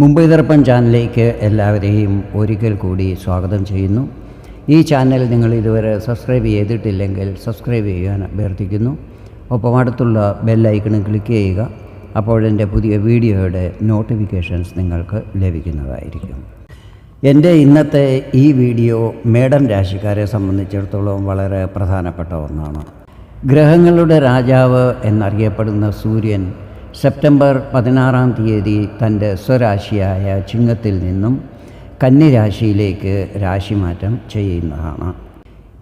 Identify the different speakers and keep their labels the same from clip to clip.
Speaker 1: മുംബൈ ദർപ്പൺ ചാനലിലേക്ക് എല്ലാവരെയും ഒരിക്കൽ കൂടി സ്വാഗതം ചെയ്യുന്നു. ഈ ചാനൽ നിങ്ങൾ ഇതുവരെ സബ്സ്ക്രൈബ് ചെയ്തിട്ടില്ലെങ്കിൽ സബ്സ്ക്രൈബ് ചെയ്യാൻ അഭ്യർത്ഥിക്കുന്നു. ഒപ്പം അടുത്തുള്ള ബെല്ലൈക്കണിൽ ക്ലിക്ക് ചെയ്യുക. അപ്പോഴെന്റെ പുതിയ വീഡിയോയുടെ നോട്ടിഫിക്കേഷൻസ് നിങ്ങൾക്ക് ലഭിക്കുന്നതായിരിക്കും. എന്റെ ഇന്നത്തെ ഈ വീഡിയോ മേഡം രാശിക്കാരെ സംബന്ധിച്ചിടത്തോളം വളരെ പ്രധാനപ്പെട്ട ഒന്നാണ്. ഗ്രഹങ്ങളുടെ രാജാവ് എന്നറിയപ്പെടുന്ന സൂര്യൻ സെപ്റ്റംബർ പതിനാറാം തീയതി തന്റെ സ്വരാശിയായ ചിങ്ങത്തിൽ നിന്നും കന്നിരാശിയിലേക്ക് രാശിമാറ്റം ചെയ്യുന്നതാണ്.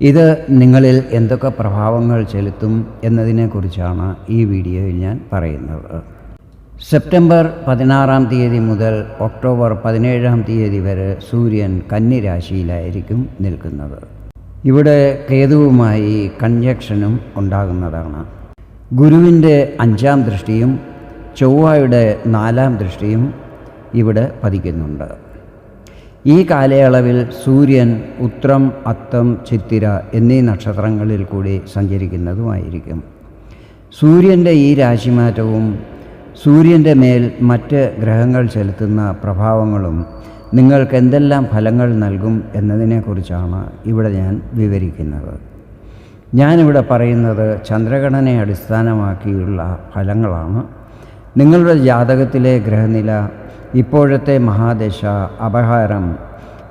Speaker 1: ഇത് നിങ്ങളിൽ എന്തൊക്കെ പ്രഭാവങ്ങൾ ചെലുത്തും എന്നതിനെക്കുറിച്ചാണ് ഈ വീഡിയോയിൽ ഞാൻ പറയുന്നത്. സെപ്റ്റംബർ പതിനാറാം തീയതി മുതൽ ഒക്ടോബർ പതിനേഴാം തീയതി വരെ സൂര്യൻ കന്നിരാശിയിലായിരിക്കും നിൽക്കുന്നത്. ഇവിടെ കേതുവുമായി കൺജക്ഷനും ഉണ്ടാകുന്നതാണ്. ഗുരുവിന്റെ അഞ്ചാം ദൃഷ്ടിയും ചൊവ്വയുടെ നാലാം ദൃഷ്ടിയും ഇവിടെ പതിക്കുന്നുണ്ട്. ഈ കാലയളവിൽ സൂര്യൻ ഉത്രം അത്തം ചിത്തിര എന്നീ നക്ഷത്രങ്ങളിൽ കൂടി സഞ്ചരിക്കുന്നതുമായിരിക്കും. സൂര്യന്റെ ഈ രാശിമാറ്റവും സൂര്യന്റെ മേൽ മറ്റ് ഗ്രഹങ്ങൾ ചെലുത്തുന്ന പ്രഭാവങ്ങളും നിങ്ങൾക്ക് എന്തെല്ലാം ഫലങ്ങൾ നൽകും എന്നതിനെക്കുറിച്ചാണ് ഇവിടെ ഞാൻ വിവരിക്കുന്നത്. ഞാനിവിടെ പറയുന്നത് ചന്ദ്രഘടനയെ അടിസ്ഥാനമാക്കിയുള്ള ഫലങ്ങളാണ്. നിങ്ങളുടെ ജാതകത്തിലെ ഗ്രഹനില ഇപ്പോഴത്തെ മഹാദശ അപഹാരം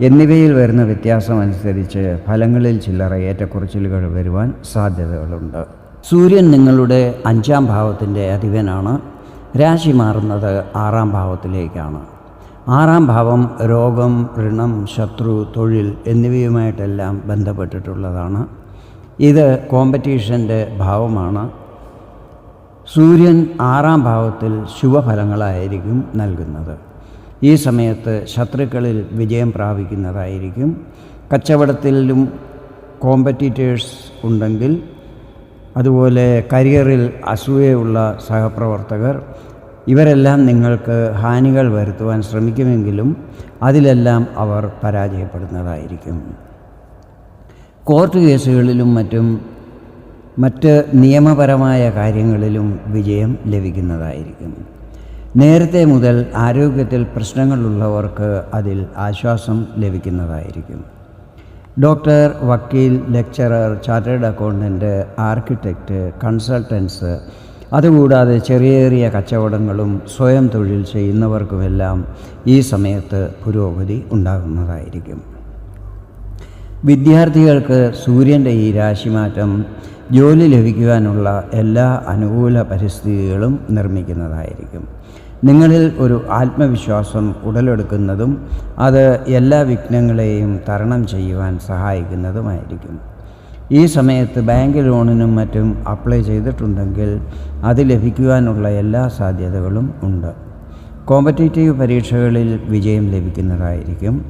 Speaker 1: എന്നിവയിൽ വരുന്ന വ്യത്യാസം അനുസരിച്ച് ഫലങ്ങളിൽ ചില്ലറ ഏറ്റക്കുറച്ചിലുകൾ വരുവാൻ സാധ്യതകളുണ്ട്. സൂര്യൻ നിങ്ങളുടെ അഞ്ചാം ഭാവത്തിന്റെ അധിപനാണ്. രാശി മാറുന്നത് ആറാം ഭാവത്തിലേക്കാണ്. ആറാം ഭാവം രോഗം ഋണം ശത്രു തൊഴിൽ എന്നിവയുമായിട്ടെല്ലാം ബന്ധപ്പെട്ടിട്ടുള്ളതാണ്. ഇത് കോമ്പറ്റീഷന്റെ ഭാവമാണ്. സൂര്യൻ ആറാം ഭാവത്തിൽ ശുഭഫലങ്ങളായിരിക്കും നൽകുന്നത്. ഈ സമയത്ത് ശത്രുക്കളിൽ വിജയം പ്രാപിക്കുന്നതായിരിക്കും. കച്ചവടത്തിലും കോമ്പറ്റീറ്റേഴ്സ് ഉണ്ടെങ്കിൽ അതുപോലെ കരിയറിൽ അസൂയയുള്ള സഹപ്രവർത്തകർ ഇവരെല്ലാം നിങ്ങൾക്ക് ഹാനികൾ വരുത്തുവാൻ ശ്രമിക്കുമെങ്കിലും അതിലെല്ലാം അവർ പരാജയപ്പെടുന്നതായിരിക്കും. കോർട്ട് കേസുകളിലും മറ്റും മറ്റ് നിയമപരമായ കാര്യങ്ങളിലും വിജയം ലഭിക്കുന്നതായിരിക്കും. നേരത്തെ മുതൽ ആരോഗ്യത്തിൽ പ്രശ്നങ്ങളുള്ളവർക്ക് അതിൽ ആശ്വാസം ലഭിക്കുന്നതായിരിക്കും. ഡോക്ടർ വക്കീൽ lecturer chartered accountant architect consultants അതുകൂടാതെ ചെറിയ ചെറിയ കച്ചവടങ്ങളും സ്വയം തൊഴിൽ ചെയ്യുന്നവർക്കുമെല്ലാം ഈ സമയത്ത് പുരോഗതി ഉണ്ടാകുന്നതായിരിക്കും. വിദ്യാർത്ഥികൾക്ക് സൂര്യന്റെ ഈ രാശിമാറ്റം ജോലി ലഭിക്കുവാനുള്ള എല്ലാ അനുകൂല പരിസ്ഥിതികളും നിർമ്മിക്കുന്നതായിരിക്കും. നിങ്ങളിൽ ഒരു ആത്മവിശ്വാസം ഉടലെടുക്കുന്നതും അത് എല്ലാ വിഘ്നങ്ങളെയും തരണം ചെയ്യുവാൻ സഹായിക്കുന്നതുമായിരിക്കും. ഈ സമയത്ത് ബാങ്ക് ലോണിനും മറ്റും അപ്ലൈ ചെയ്തിട്ടുണ്ടെങ്കിൽ അത് ലഭിക്കുവാനുള്ള എല്ലാ സാധ്യതകളും ഉണ്ട്. കോമ്പറ്റേറ്റീവ് പരീക്ഷകളിൽ വിജയം ലഭിക്കുന്നതായിരിക്കും.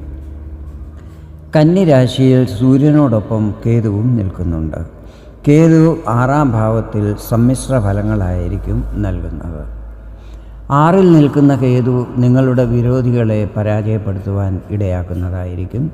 Speaker 1: കന്നിരാശിയിൽ സൂര്യനോടൊപ്പം കേതുവും നിൽക്കുന്നുണ്ട്. കേതു ആറാം ഭാവത്തിൽ സമ്മിശ്ര ഫലങ്ങളായിരിക്കും നൽകുന്നത്. ആറിൽ നിൽക്കുന്ന കേതു നിങ്ങളുടെ വിരോധികളെ പരാജയപ്പെടുത്തുവാൻ ഇടയാക്കുന്നതായിരിക്കും.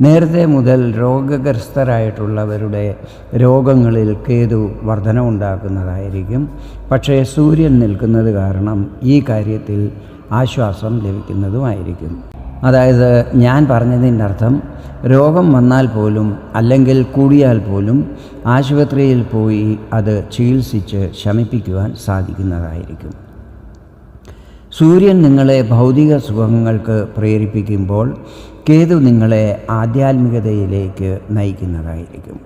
Speaker 1: നേരത്തെ മുതൽ രോഗഗ്രസ്തരായിട്ടുള്ളവരുടെ രോഗങ്ങളിൽ കേതു വർധനമുണ്ടാക്കുന്നതായിരിക്കും പക്ഷേ സൂര്യൻ നിൽക്കുന്നത് കാരണം ഈ കാര്യത്തിൽ ആശ്വാസം ലഭിക്കുന്നതുമായിരിക്കും. അതായത് ഞാൻ പറഞ്ഞതിന്റെ അർത്ഥം രോഗം വന്നാൽ പോലും അല്ലെങ്കിൽ കൂടിയാൽ പോലും ആശുപത്രിയിൽ പോയി അത് ചികിത്സിച്ച് ശമിപ്പിക്കുവാൻ സാധിക്കുന്നതായിരിക്കും. സൂര്യൻ നിങ്ങളെ ഭൗതിക സുഖങ്ങൾക്ക് പ്രേരിപ്പിക്കുമ്പോൾ കേതു നിങ്ങളെ ആധ്യാത്മികതയിലേക്ക് നയിക്കുന്നതായിരിക്കും.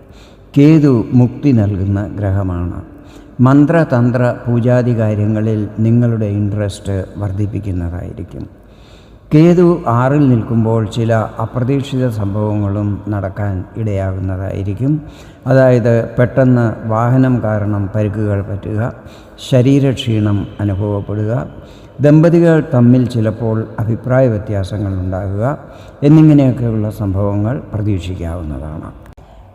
Speaker 1: കേതു മുക്തി നൽകുന്ന ഗ്രഹമാണ്. മന്ത്രതന്ത്ര പൂജാതി കാര്യങ്ങളിൽ നിങ്ങളുടെ ഇൻട്രസ്റ്റ് വർദ്ധിപ്പിക്കുന്നതായിരിക്കും. കേതു ആറിൽ നിൽക്കുമ്പോൾ ചില അപ്രതീക്ഷിത സംഭവങ്ങളും നടക്കാൻ ഇടയാകുന്നതായിരിക്കും. അതായത് പെട്ടെന്ന് വാഹനം കാരണം പരിക്കുകൾ പറ്റുക ശരീരക്ഷീണം അനുഭവപ്പെടുക ദമ്പതികൾ തമ്മിൽ ചിലപ്പോൾ അഭിപ്രായ വ്യത്യാസങ്ങൾ ഉണ്ടാകുക എന്നിങ്ങനെയൊക്കെയുള്ള സംഭവങ്ങൾ പ്രതീക്ഷിക്കാവുന്നതാണ്.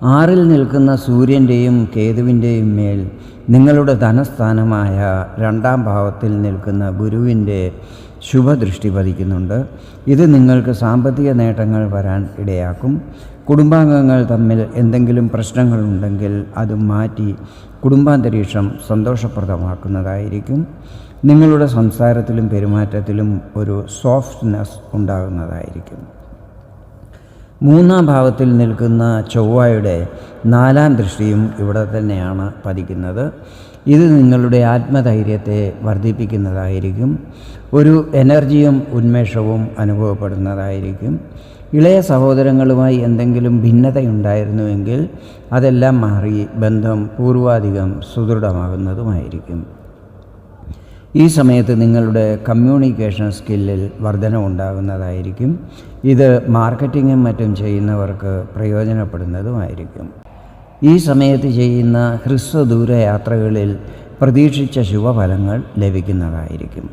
Speaker 1: ആറിൽ നിൽക്കുന്ന സൂര്യന്റെയും കേതുവിന്റെയും മേൽ നിങ്ങളുടെ ധനസ്ഥാനമായ രണ്ടാം ഭാവത്തിൽ നിൽക്കുന്ന ഗുരുവിന്റെ ശുഭദൃഷ്ടി പതിക്കുന്നുണ്ട്. ഇത് നിങ്ങൾക്ക് സാമ്പത്തിക നേട്ടങ്ങൾ വരാൻ ഇടയാക്കും. കുടുംബാംഗങ്ങൾ തമ്മിൽ എന്തെങ്കിലും പ്രശ്നങ്ങളുണ്ടെങ്കിൽ അത് മാറ്റി കുടുംബാന്തരീക്ഷം സന്തോഷപ്രദമാക്കുന്നതായിരിക്കും. നിങ്ങളുടെ സംസാരത്തിലും പെരുമാറ്റത്തിലും ഒരു സോഫ്റ്റ്നെസ് ഉണ്ടാകുന്നതായിരിക്കും. മൂന്നാം ഭാവത്തിൽ നിൽക്കുന്ന ചൊവ്വയുടെ നാലാം ദൃഷ്ടിയും ഇവിടെ തന്നെയാണ് പതിക്കുന്നത്. ഇത് നിങ്ങളുടെ ആത്മധൈര്യത്തെ വർദ്ധിപ്പിക്കുന്നതായിരിക്കും. ഒരു എനർജിയും ഉന്മേഷവും അനുഭവപ്പെടുന്നതായിരിക്കും. ഇളയ സഹോദരങ്ങളുമായി എന്തെങ്കിലും ഭിന്നതയുണ്ടായിരുന്നുവെങ്കിൽ അതെല്ലാം മാറി ബന്ധം പൂർവാധികം സുദൃഢമാകുന്നതുമായിരിക്കും. ഈ സമയത്ത് നിങ്ങളുടെ കമ്മ്യൂണിക്കേഷൻ സ്കില്ലിൽ വർധന ഉണ്ടാകുന്നതായിരിക്കും ഇത് മാർക്കറ്റിങ്ങും മറ്റും ചെയ്യുന്നവർക്ക് പ്രയോജനപ്പെടുന്നതുമായിരിക്കും. ഈ സമയത്ത് ചെയ്യുന്ന ഹ്രസ്വദൂര യാത്രകളിൽ പ്രതീക്ഷിച്ച ശുഭഫലങ്ങൾ ലഭിക്കുന്നതായിരിക്കും.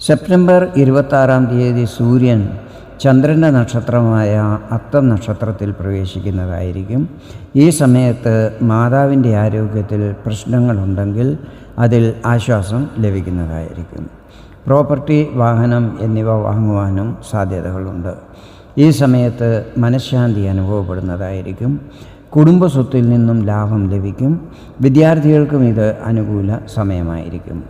Speaker 1: സെപ്റ്റംബർ ഇരുപത്താറാം തീയതി സൂര്യൻ ചന്ദ്രന്റെ നക്ഷത്രമായ അത്തം നക്ഷത്രത്തിൽ പ്രവേശിക്കുന്നതായിരിക്കും. ഈ സമയത്ത് മാതാവിന്റെ ആരോഗ്യത്തിൽ പ്രശ്നങ്ങളുണ്ടെങ്കിൽ അതിൽ ആശ്വാസം ലഭിക്കുന്നതായിരിക്കും. പ്രോപ്പർട്ടി വാഹനം എന്നിവ വാങ്ങുവാനും സാധ്യതകളുണ്ട്. ഈ സമയത്ത് മനഃശാന്തി അനുഭവപ്പെടുന്നതായിരിക്കും. കുടുംബസ്വത്തിൽ നിന്നും ലാഭം ലഭിക്കും. വിദ്യാർത്ഥികൾക്കും ഇത് അനുകൂല സമയമായിരിക്കും.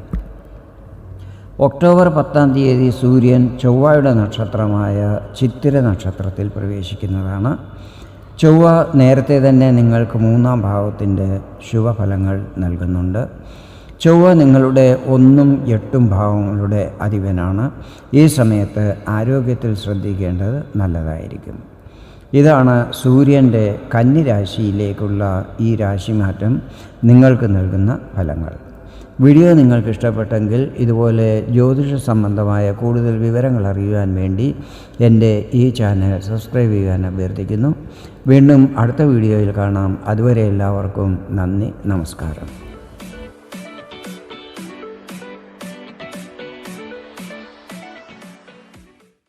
Speaker 1: ഒക്ടോബർ പത്താം തീയതി സൂര്യൻ ചൊവ്വയുടെ നക്ഷത്രമായ ചിത്തിര നക്ഷത്രത്തിൽ പ്രവേശിക്കുന്നതാണ്. ചൊവ്വ നേരത്തെ തന്നെ നിങ്ങൾക്ക് മൂന്നാം ഭാവത്തിന്റെ ശുഭഫലങ്ങൾ നൽകുന്നുണ്ട്. ചൊവ്വ നിങ്ങളുടെ ഒന്നും എട്ടും ഭാവങ്ങളുടെ അധിപനാണ്. ഈ സമയത്ത് ആരോഗ്യത്തിൽ ശ്രദ്ധിക്കേണ്ടത് നല്ലതായിരിക്കും. ഇതാണ് സൂര്യന്റെ കന്നിരാശിയിലേക്കുള്ള ഈ രാശിമാറ്റം നിങ്ങൾക്ക് നൽകുന്ന ഫലങ്ങൾ. വീഡിയോ നിങ്ങൾക്ക് ഇഷ്ടപ്പെട്ടെങ്കിൽ ഇതുപോലെ ജ്യോതിഷ സംബന്ധമായ കൂടുതൽ വിവരങ്ങൾ അറിയുവാൻ വേണ്ടി എന്റെ ഈ ചാനൽ സബ്സ്ക്രൈബ് ചെയ്യാൻ അഭ്യർത്ഥിക്കുന്നു. വീണ്ടും അടുത്ത വീഡിയോയിൽ കാണാം. അതുവരെ എല്ലാവർക്കും നന്ദി നമസ്കാരം.